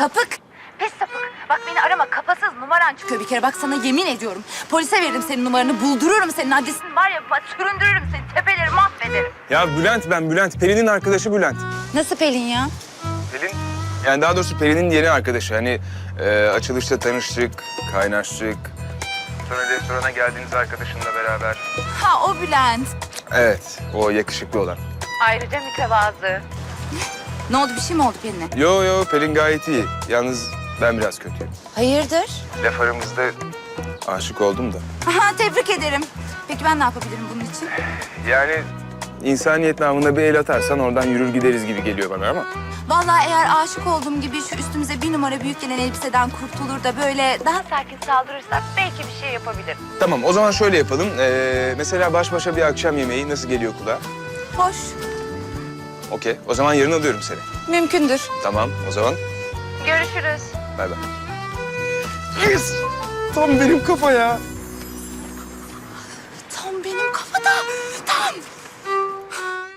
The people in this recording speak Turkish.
Sapık. Pis sapık. Bak beni arama kafasız numaran çıkıyor bir kere. Bak sana yemin ediyorum. Polise veririm senin numaranı. Buldururum senin adresini. Var ya bak süründürürüm seni. Tepeleri mahvederim. Ya Bülent ben Bülent. Pelin'in arkadaşı Bülent. Nasıl Pelin ya? Pelin? Yani daha doğrusu Pelin'in yeni arkadaşı. Hani e, açılışta tanıştık, kaynaştık. Sonra restorana geldiğiniz arkadaşınla beraber. Ha o Bülent. Evet, o yakışıklı olan. Ayrıca mütevazı. ne oldu bir şey mi oldu Pelin'e? Yo yo Pelin gayet iyi. Yalnız ben biraz kötüyüm. Hayırdır? Laf aramızda aşık oldum da. Aha tebrik ederim. Peki ben ne yapabilirim bunun için? Yani insaniyet namına bir el atarsan oradan yürür gideriz gibi geliyor bana ama. Vallahi eğer aşık olduğum gibi şu üstümüze bir numara büyük gelen elbiseden kurtulur da böyle daha sakin saldırırsak belki bir şey yapabilirim. Tamam o zaman şöyle yapalım. Ee, mesela baş başa bir akşam yemeği nasıl geliyor kulağa? Hoş. Okey. O zaman yarın alıyorum seni. Mümkündür. Tamam o zaman Görüşürüz. bay bay. Yes! Tam benim kafa ya. Tam benim kafada.